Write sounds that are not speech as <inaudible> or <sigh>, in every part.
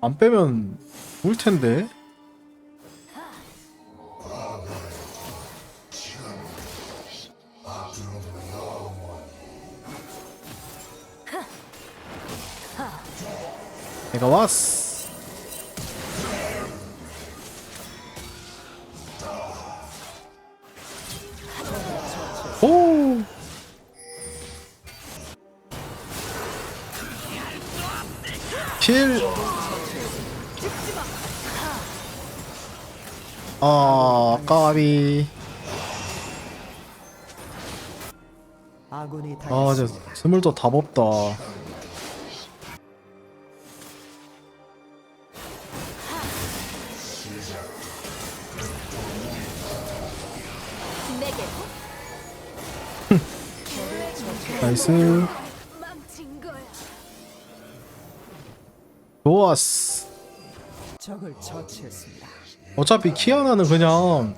안 빼면 울 텐데. 내가 왔어. 오. 필. 아, 까비. 아군이 아, 당했습니다. 스물도 답 없다. 내게 나이스. 망친 거야. 좋았어. 적을 처치했습니다. 어차피 키아나는 그냥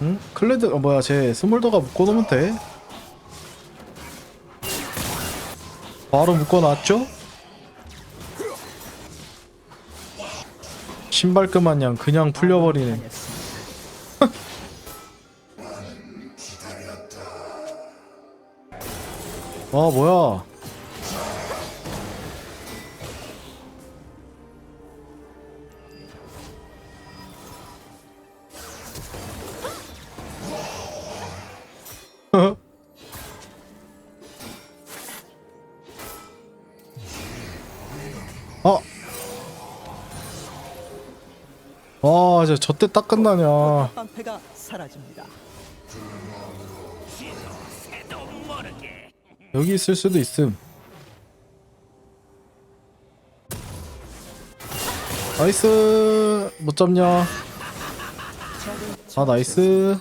응? 클레드 어, 뭐야 쟤 스몰더가 묶어놓으면 돼 바로 묶어놨죠? 신발끈 마냥 그냥 풀려버리네. 와 <laughs> 뭐야 와, 이제 저때 딱 끝나냐. 방패가 사라집니다. 여기 있을 수도 있음. 나이스. 못 잡냐? 아, 나이스.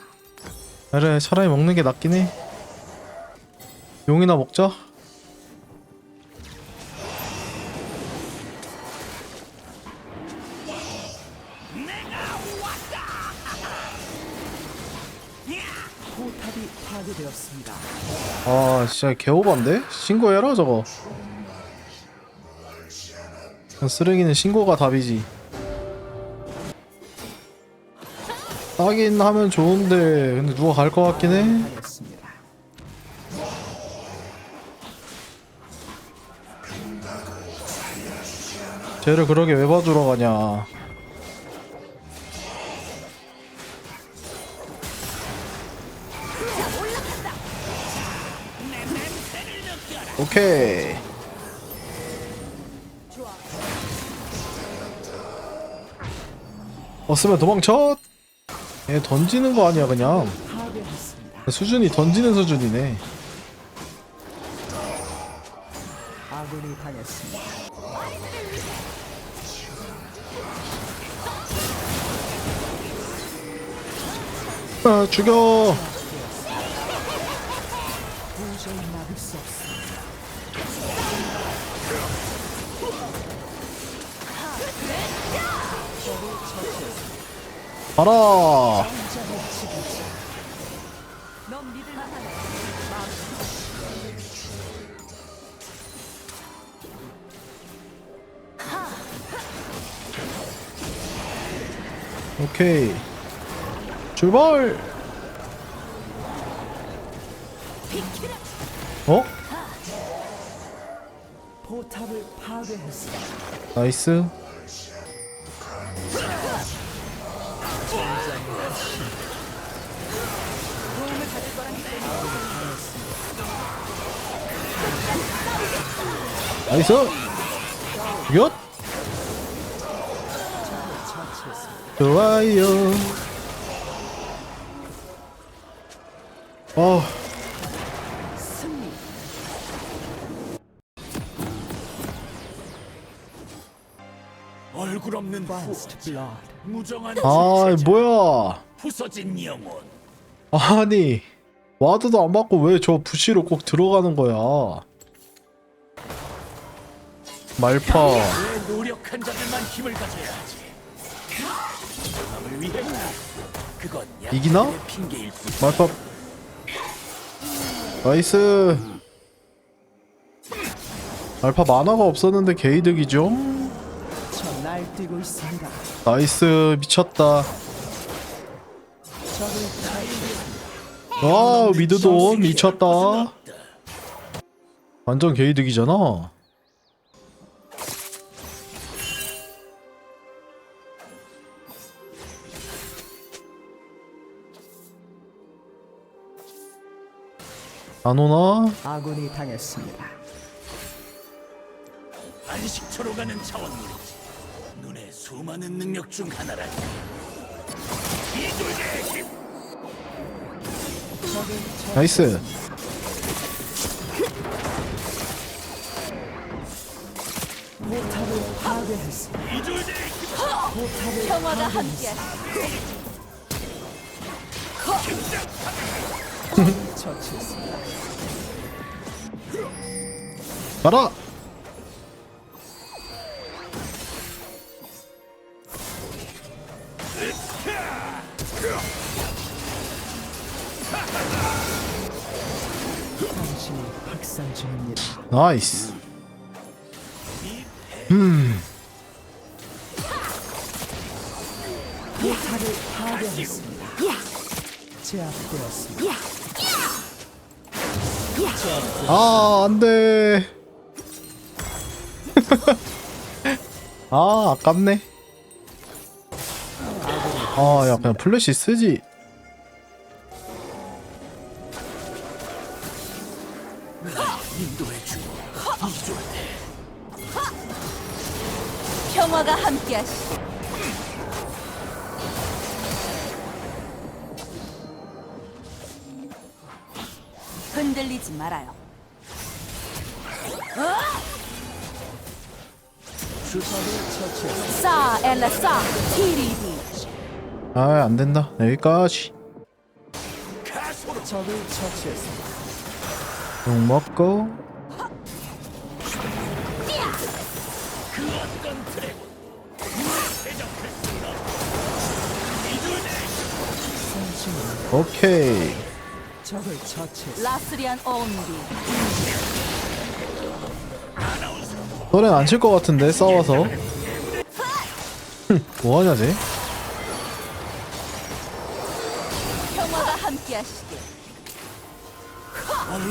그래, 차라리 먹는 게 낫긴 해. 용이나 먹자. 탑이 파괴되었습니다. 아, 진짜 개오반데? 신고해라, 저거. 쓰레기는 신고가 답이지. 따긴 하면 좋은데, 근데 누가 갈 것 같긴 해? 쟤를 그러게 왜 봐주러 가냐. 오케이. 없으면 도망쳐. 얘 던지는 거 아니야 그냥. 수준이 던지는 수준이네. 아군이 당했습니다. 아, 죽여. 만하네. 오케이. 출발. 어? 나이스. 나이스. 엿. 좋아요. 어. 무정한 아, 뭐야. 부서진 영혼. 아니 와드도 안 맞고 왜 저 부시로 꼭 들어가는 거야? 말파. 왜 노력한 자들만 힘을 가져야 하지. 마음을 위해 그건 이기나? 약간의 핑계일 뿐 말파. 나이스. 말파 만화가 없었는데 개이득이죠 뛰고 있습니다. 나이스 미쳤다. 와 미드도 미쳤다 완전 개이득이잖아 안 오나? 아군이 당했습니다. 안식처로 가는 차원물이지. 수많은 능력 중. 이돌의 힘. 처치. 나이스 포탑을 파괴했습니다. 이돌의 힘. 포탑을 평화가 파괴했습니다. 함께 처치했습니다. 가라! 당신이 학살 중입니다. 나이스 파괴했습니다. 제압되었습니다. 아 안 돼 <laughs> 아 아깝네 아 야 그냥 플래시 쓰지 평화가 함께하시길. 흔들리지 말아요. 싸 엘라 싸 티리디. 아 안 된다 여기까지 가소로 적을 처치했습니다. 욕 먹고 오케이. 라스리안 온디. 너넨 안칠 것 같은데 싸워서 <laughs> 뭐하냐 쟤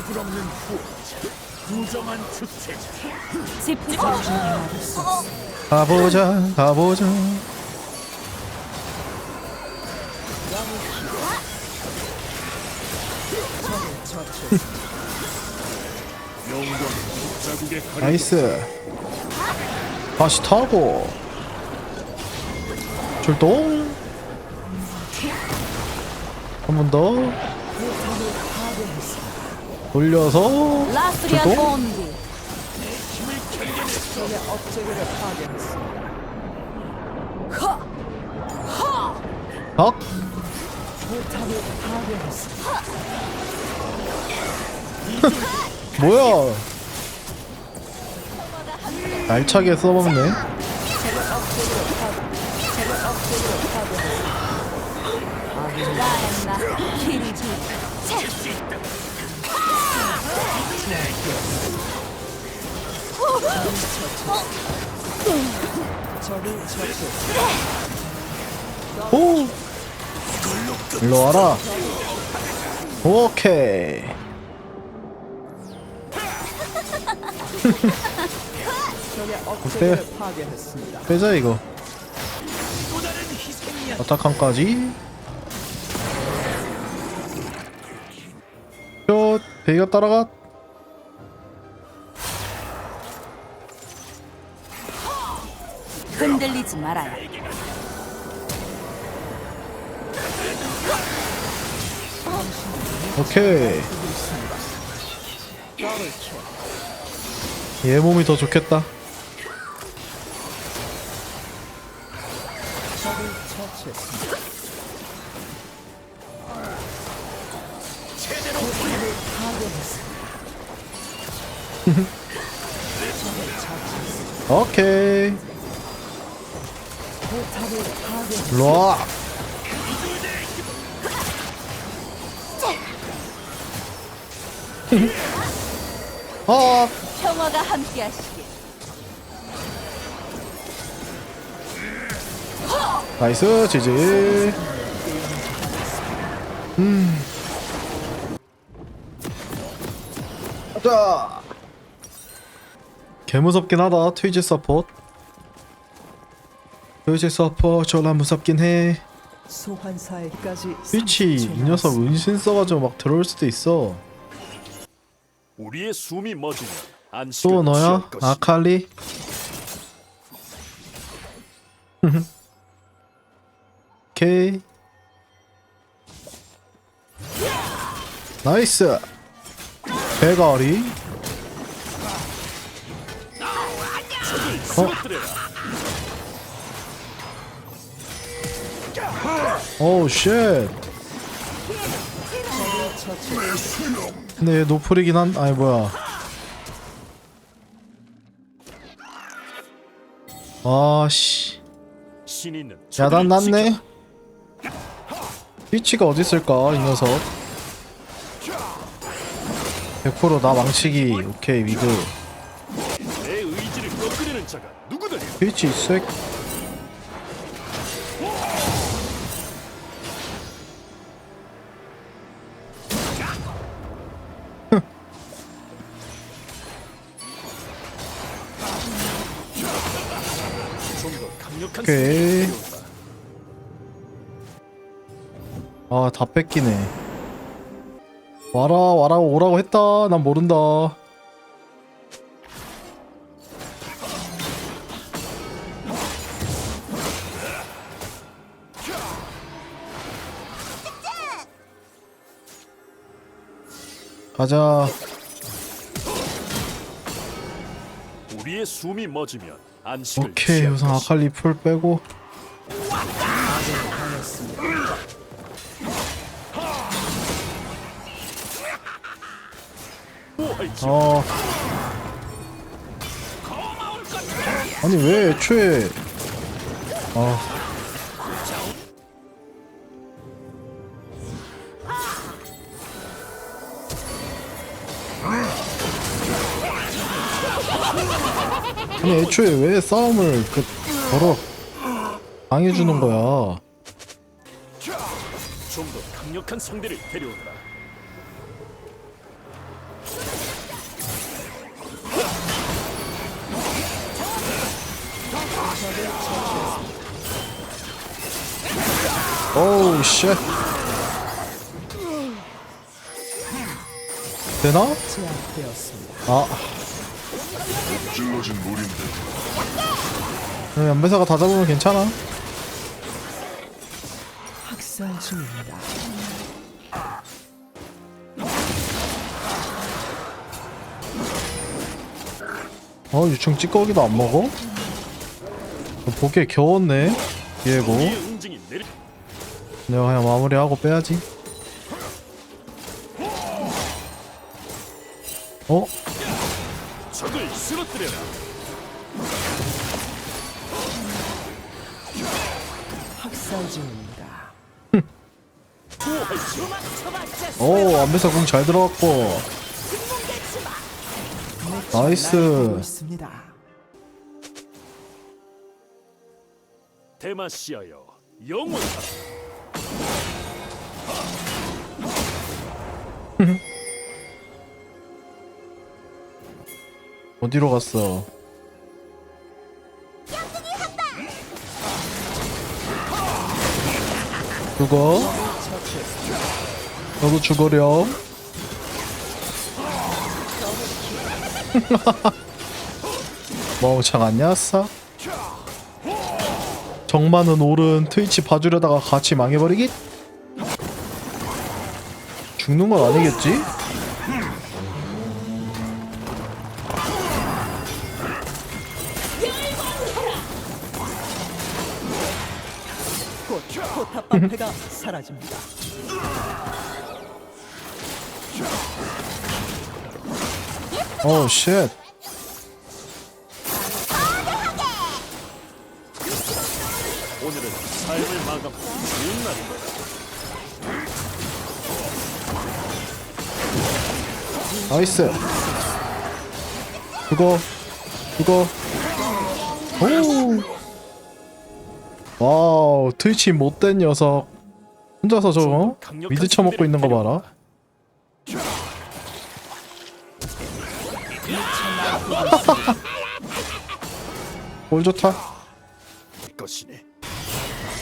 얼굴 없는 후원자. 무정한 축제자. 집중. 가보자 가보자 처치했습니다. 영광 자국의 가리. 나이스 다시 타고 출동 한 번더 돌려서 출동 온디. 적의 업체계를 파괴했습니다. 박 포탑을 파괴했습니다. 뭐야 알차게 써먹네. 적을. 오! 일로 와라. 오케이. 어때? 빼자 이거. 어타칸까지. 저 베이가 따라가 흔들리지 말아요. 오케이 얘 몸이 더 좋겠다. <laughs> 오케이 일로와. 아 평화가 함께하시길. 나이스 지지. 음. 가자. 개무섭긴 하다 트위지 서폿 트 위지 서폿 졸라 무섭긴 해. 소환사에까지 트위치 이 녀석 은신 써가지고 막 들어올 수도 있어. 우리의 숨이 멎으면 안식을 또 너야? 취할 것이다. 아칼리? <laughs> 오케이. 나이스. 대가리. 쓰러뜨려 오우 쉣 근데 얘 노플이긴 한 아니 뭐야. 아씨. 야단 났네. 위치가 어디 있을까 이 녀석. 100%나 망치기. 오케이 위드. 위치 있 오케이. 아 다 뺏기네. 와라 와라 오라고 했다. 난 모른다. 가자. 우리의 숨이 멎으면 오케이 우선. 아칼리 풀 빼고. 어. 아니 왜 애초에 아 아니 애초에 왜 싸움을 그 걸어 당해주는 거야 좀 더 강력한 상대를 데려오너라. 오우 쉣 되나? 제압되었습니다. 아 찔러진 물인데 네, 연배사가 다 잡으면 괜찮아 학살 중입니다. 어 유충 찌꺼기도 안 먹어? 보기에 겨웠네 얘고 내가 그냥 마무리하고 빼야지 어? 쓰러뜨려라. 학살 중입니다. 오 안배사 궁잘 들어갔고 나이스 있습니다. 대마시아여 영원하라. 어디로 갔어 죽어 너도 죽어렴 멍청 <laughs> 안냐 싸 정많은 오른 트위치 봐주려다가 같이 망해버리기? 죽는 건 아니겠지? 사라집니다. 오 쉣. 오늘은 삶을 마감하는 좋은 날이다. 나이스. 그거 그거. 오. 와어 트위치 못된 녀석 혼자서 저거 미드 쳐먹고 있는 거 봐라. <laughs> 뭘 좋다.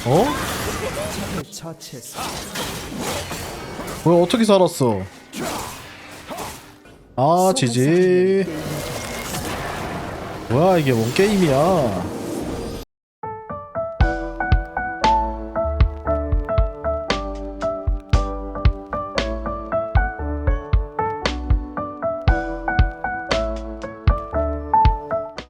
어? 뭐야 어떻게 살았어? 아 지지. 뭐야 이게 뭔 게임이야